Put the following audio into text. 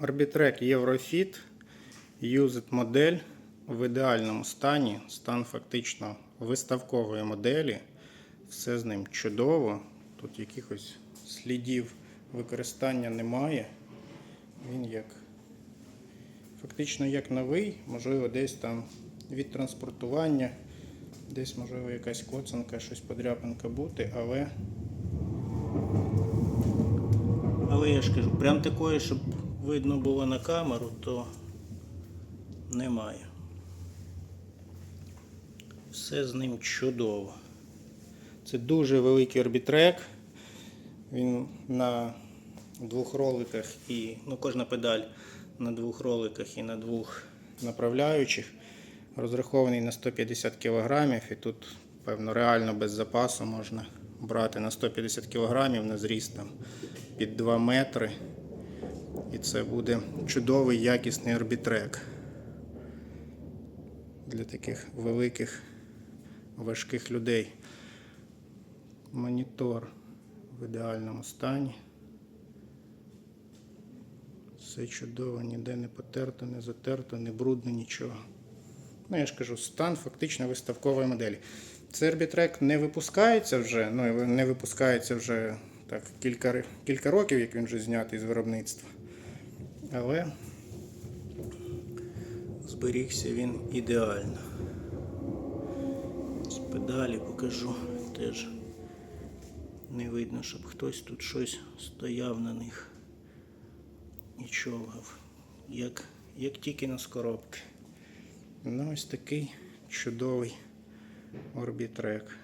Orbitrek Eurofit Used модель в ідеальному стані. Стан фактично виставкової моделі. Все з ним чудово. Тут якихось слідів використання немає. Він як фактично як новий, можливо, десь там від транспортування, десь, можливо, якась коцанка, щось подряпинка бути, але. Але я ж кажу, прям такої, щоб видно було на камеру, то немає. Все з ним чудово. Це дуже великий орбітрек. Він на двох роликах і ну, кожна педаль на двох роликах і на двох направляючих. Розрахований на 150 кг і тут, певно, реально без запасу можна брати на 150 кг на зріст там, під 2 метри. І це буде чудовий якісний орбітрек для таких великих важких людей. Монітор в ідеальному стані. Все чудово, ніде не потерто, не затерто, не брудно, нічого. Ну, я ж кажу, стан фактично виставкової моделі. Цей арбітрек не випускається вже, ну не випускається вже так, кілька, кілька років, як він вже знятий з виробництва. Але зберігся він ідеально. З педалі покажу теж. Не видно, щоб хтось тут щось стояв на них і човгав. Як, як тільки на скоробки. Ну, ось такий чудовий орбітрек.